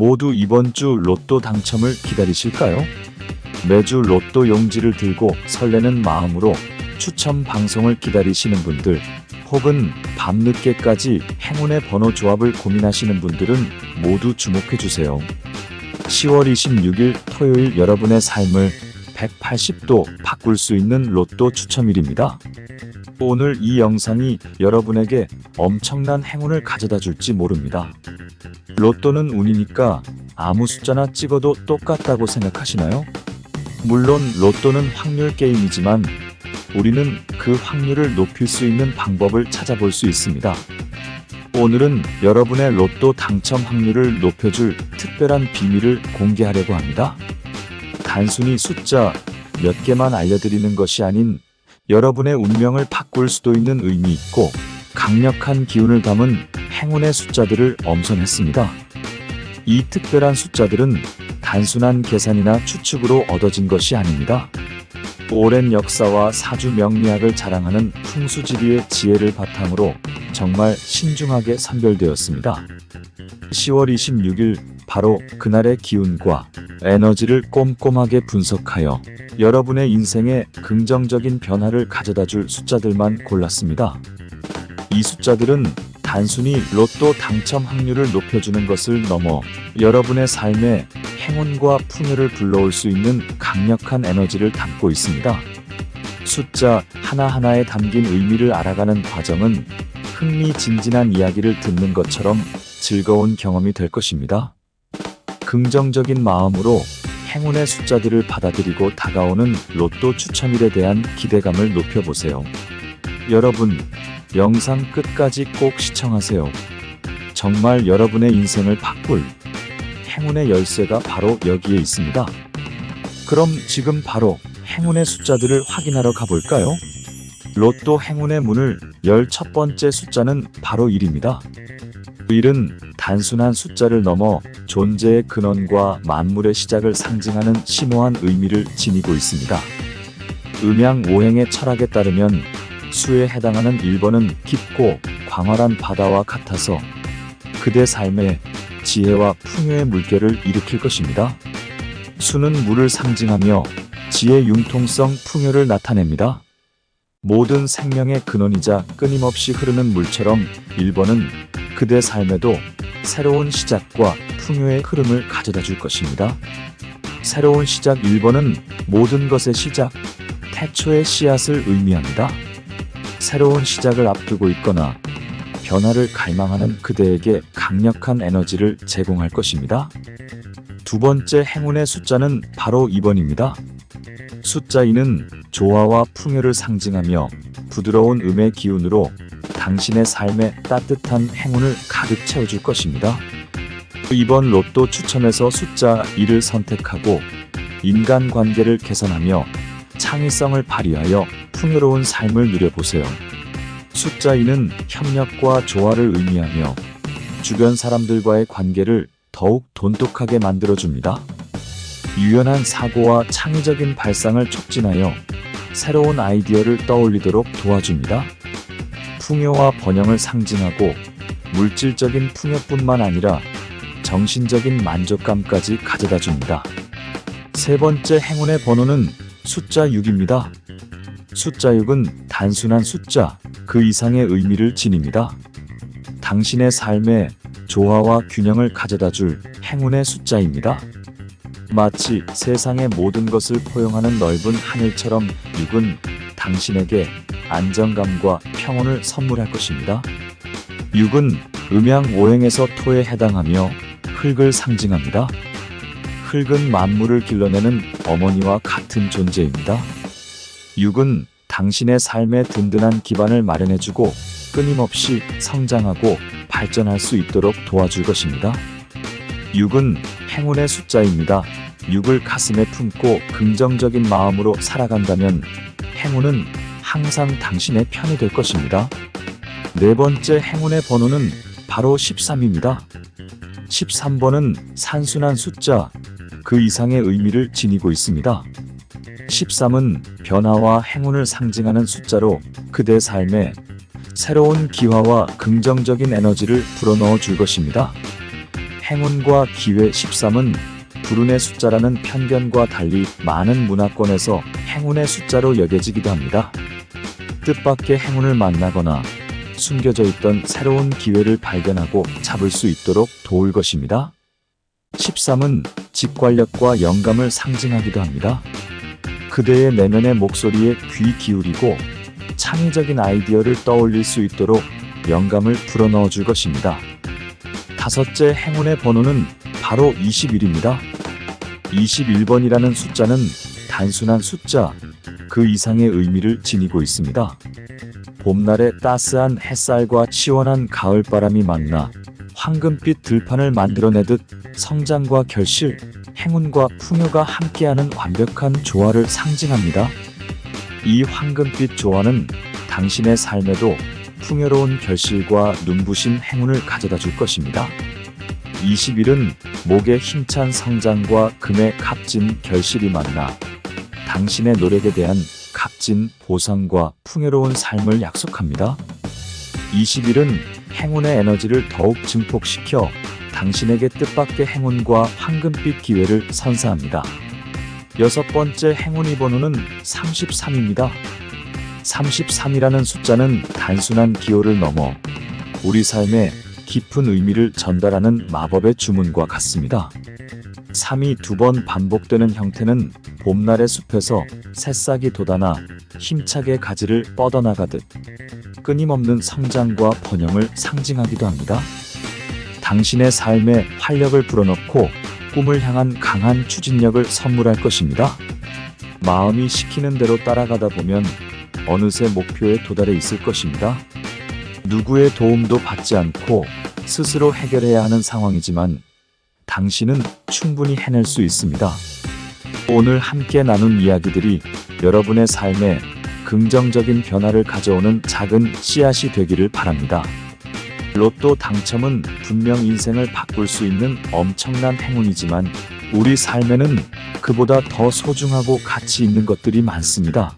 모두 이번 주 로또 당첨을 기다리실까요? 매주 로또 용지를 들고 설레는 마음으로 추첨 방송을 기다리시는 분들, 혹은 밤늦게까지 행운의 번호 조합을 고민하시는 분들은 모두 주목해 주세요. 10월 26일 토요일 여러분의 삶을 180도 바꿀 수 있는 로또 추첨일입니다. 오늘 이 영상이 여러분에게 엄청난 행운을 가져다 줄지 모릅니다. 로또는 운이니까 아무 숫자나 찍어도 똑같다고 생각하시나요? 물론 로또는 확률 게임이지만 우리는 그 확률을 높일 수 있는 방법을 찾아볼 수 있습니다. 오늘은 여러분의 로또 당첨 확률을 높여줄 특별한 비밀을 공개하려고 합니다. 단순히 숫자 몇 개만 알려드리는 것이 아닌 여러분의 운명을 바꿀 수도 있는 의미 있고 강력한 기운을 담은 행운의 숫자들을 엄선했습니다. 이 특별한 숫자들은 단순한 계산이나 추측으로 얻어진 것이 아닙니다. 오랜 역사와 사주 명리학을 자랑하는 풍수지리의 지혜를 바탕으로 정말 신중하게 선별되었습니다. 10월 26일 바로 그날의 기운과 에너지를 꼼꼼하게 분석하여 여러분의 인생에 긍정적인 변화를 가져다 줄 숫자들만 골랐습니다. 이 숫자들은 단순히 로또 당첨 확률을 높여주는 것을 넘어 여러분의 삶에 행운과 풍요를 불러올 수 있는 강력한 에너지를 담고 있습니다. 숫자 하나하나에 담긴 의미를 알아가는 과정은 흥미진진한 이야기를 듣는 것처럼 즐거운 경험이 될 것입니다. 긍정적인 마음으로 행운의 숫자들을 받아들이고 다가오는 로또 추첨일에 대한 기대감을 높여보세요. 여러분, 영상 끝까지 꼭 시청하세요. 정말 여러분의 인생을 바꿀 행운의 열쇠가 바로 여기에 있습니다. 그럼 지금 바로 행운의 숫자들을 확인하러 가볼까요? 로또 행운의 문을 열 첫 번째 숫자는 바로 1입니다. 1은 단순한 숫자를 넘어 존재의 근원과 만물의 시작을 상징하는 심오한 의미를 지니고 있습니다. 음양 오행의 철학에 따르면 수에 해당하는 1번은 깊고 광활한 바다와 같아서 그대 삶에 지혜와 풍요의 물결을 일으킬 것입니다. 수는 물을 상징하며 지혜 융통성 풍요를 나타냅니다. 모든 생명의 근원이자 끊임없이 흐르는 물처럼 1번은 그대 삶에도 새로운 시작과 풍요의 흐름을 가져다 줄 것입니다. 새로운 시작 1번은 모든 것의 시작, 태초의 씨앗을 의미합니다. 새로운 시작을 앞두고 있거나 변화를 갈망하는 그대에게 강력한 에너지를 제공할 것입니다. 두 번째 행운의 숫자는 바로 2번입니다. 숫자 2는 조화와 풍요를 상징하며 부드러운 음의 기운으로 당신의 삶에 따뜻한 행운을 가득 채워줄 것입니다. 이번 로또 추첨에서 숫자 2를 선택하고 인간관계를 개선하며 창의성을 발휘하여 풍요로운 삶을 누려보세요. 숫자 2는 협력과 조화를 의미하며 주변 사람들과의 관계를 더욱 돈독하게 만들어줍니다. 유연한 사고와 창의적인 발상을 촉진하여 새로운 아이디어를 떠올리도록 도와줍니다. 풍요와 번영을 상징하고 물질적인 풍요뿐만 아니라 정신적인 만족감까지 가져다 줍니다. 세 번째 행운의 번호는 숫자 6입니다. 숫자 6은 단순한 숫자, 그 이상의 의미를 지닙니다. 당신의 삶에 조화와 균형을 가져다 줄 행운의 숫자입니다. 마치 세상의 모든 것을 포용하는 넓은 하늘처럼 6은 당신에게 안정감과 평온을 선물할 것입니다. 6은 음양 오행에서 토에 해당하며 흙을 상징합니다. 흙은 만물을 길러내는 어머니와 같은 존재입니다. 6은 당신의 삶에 든든한 기반을 마련해주고 끊임없이 성장하고 발전할 수 있도록 도와줄 것입니다. 6은 행운의 숫자입니다. 6을 가슴에 품고 긍정적인 마음으로 살아간다면 행운은 항상 당신의 편이 될 것입니다. 네 번째 행운의 번호는 바로 13입니다. 13번은 산순한 숫자, 그 이상의 의미를 지니고 있습니다. 13은 변화와 행운을 상징하는 숫자로 그대 삶에 새로운 기화와 긍정적인 에너지를 불어넣어 줄 것입니다. 행운과 기회 13은 불운의 숫자라는 편견과 달리 많은 문화권에서 행운의 숫자로 여겨지기도 합니다. 뜻밖의 행운을 만나거나 숨겨져 있던 새로운 기회를 발견하고 잡을 수 있도록 도울 것입니다. 13은 직관력과 영감을 상징하기도 합니다. 그대의 내면의 목소리에 귀 기울이고 창의적인 아이디어를 떠올릴 수 있도록 영감을 불어넣어 줄 것입니다. 다섯째 행운의 번호는 바로 21입니다. 21번이라는 숫자는 단순한 숫자, 그 이상의 의미를 지니고 있습니다. 봄날의 따스한 햇살과 시원한 가을바람이 만나 황금빛 들판을 만들어내듯 성장과 결실, 행운과 풍요가 함께하는 완벽한 조화를 상징합니다. 이 황금빛 조화는 당신의 삶에도 풍요로운 결실과 눈부신 행운을 가져다 줄 것입니다. 20일은 목의 힘찬 성장과 금의 값진 결실이 만나 당신의 노력에 대한 값진 보상과 풍요로운 삶을 약속합니다. 20일은 행운의 에너지를 더욱 증폭시켜 당신에게 뜻밖의 행운과 황금빛 기회를 선사합니다. 여섯 번째 행운의 번호는 33입니다. 33이라는 숫자는 단순한 기호를 넘어 우리 삶에 깊은 의미를 전달하는 마법의 주문과 같습니다. 3이 두 번 반복되는 형태는 봄날의 숲에서 새싹이 돋아나 힘차게 가지를 뻗어나가듯 끊임없는 성장과 번영을 상징하기도 합니다. 당신의 삶에 활력을 불어넣고 꿈을 향한 강한 추진력을 선물할 것입니다. 마음이 시키는 대로 따라가다 보면 어느새 목표에 도달해 있을 것입니다. 누구의 도움도 받지 않고 스스로 해결해야 하는 상황이지만 당신은 충분히 해낼 수 있습니다. 오늘 함께 나눈 이야기들이 여러분의 삶에 긍정적인 변화를 가져오는 작은 씨앗이 되기를 바랍니다. 로또 당첨은 분명 인생을 바꿀 수 있는 엄청난 행운이지만 우리 삶에는 그보다 더 소중하고 가치 있는 것들이 많습니다.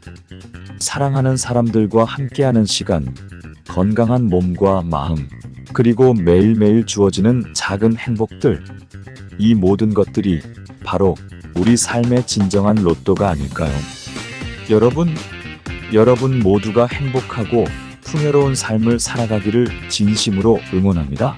사랑하는 사람들과 함께하는 시간, 건강한 몸과 마음, 그리고 매일매일 주어지는 작은 행복들. 이 모든 것들이 바로 우리 삶의 진정한 로또가 아닐까요? 여러분, 여러분 모두가 행복하고 풍요로운 삶을 살아가기를 진심으로 응원합니다.